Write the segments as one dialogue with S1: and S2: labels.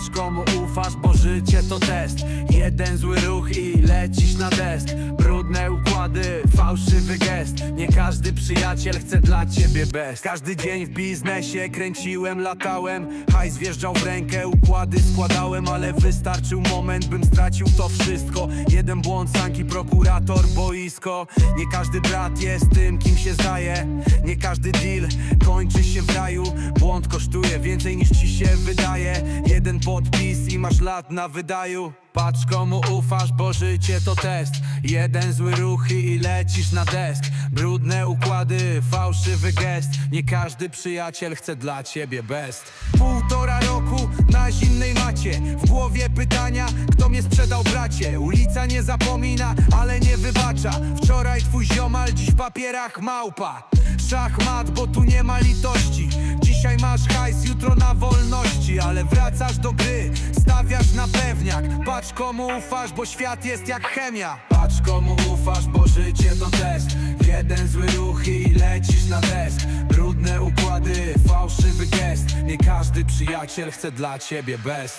S1: Patrz komu ufasz, bo życie to test. Jeden zły ruch i lecisz na desk Brudne układy, fałszywy gest. Nie każdy przyjaciel chce dla ciebie best. Każdy dzień w biznesie kręciłem, latałem. Hajs wjeżdżał w rękę, układy składałem Ale wystarczył moment, bym stracił to wszystko. Jeden błąd, sanki, prokurator, boisko. Nie każdy brat jest tym, kim się zdaje Nie każdy deal kończy się w raju Kosztuje więcej niż ci się wydaje. Jeden podpis i masz lat na wydaju. Patrz komu ufasz, bo życie to test. Jeden zły ruch i lecisz na desk. Brudne układy, fałszywy gest. Nie każdy przyjaciel chce dla ciebie best. Półtora roku na zimnej macie. W głowie pytania, kto mnie sprzedał bracie. Ulica nie zapomina, ale nie wybacza. Wczoraj twój ziomal, dziś w papierach małpa. Szachmat, bo tu nie ma litości Dzisiaj masz hajs, jutro na wolności Ale wracasz do gry, stawiasz na pewniak. Patrz komu ufasz, bo świat jest jak chemia. Patrz komu ufasz, bo życie to test. Jeden zły ruch i lecisz na desk. Brudne układy, fałszywy gest. Nie każdy przyjaciel chce dla ciebie best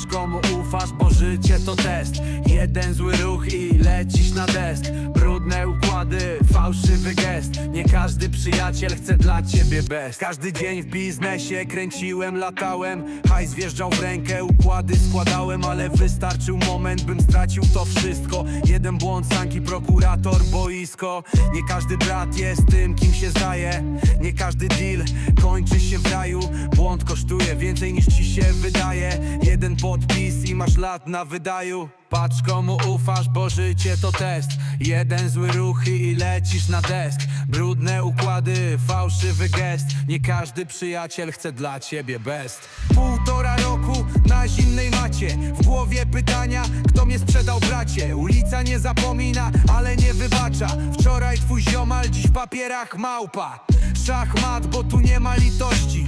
S1: Patrz komu ufasz, bo życie to test. Jeden zły ruch i lecisz na desk Brudne układy, fałszywy gest. Nie każdy przyjaciel chce dla ciebie best. Każdy dzień w biznesie kręciłem, latałem. Hajs wjeżdżał w rękę, układy składałem Ale wystarczył moment, bym stracił to wszystko. Jeden błąd, sanki, prokurator, boisko. Nie każdy brat jest tym, kim się zdaje Nie każdy deal kończy się w raju Błąd kosztuje więcej niż ci się wydaje. Jeden podpis i masz lat na wydaju. Patrz komu ufasz, bo życie to test. Jeden zły ruch i lecisz na desk. Brudne układy, fałszywy gest. Nie każdy przyjaciel chce dla ciebie best. Półtora roku na zimnej macie. W głowie pytania, kto mnie sprzedał bracie? Ulica nie zapomina, ale nie wybacza. Wczoraj twój ziomal, dziś w papierach małpa. Szachmat, bo tu nie ma litości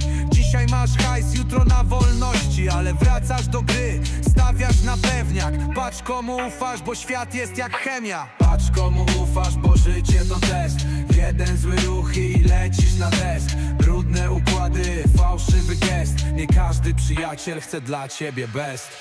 S1: Dzisiaj masz hajs, jutro na wolności Ale wracasz do gry, stawiasz na pewniak. Patrz komu ufasz, bo świat jest jak chemia. Patrz komu ufasz, bo życie to test. Jeden zły ruch i lecisz na desk. Brudne układy, fałszywy gest. Nie każdy przyjaciel chce dla ciebie best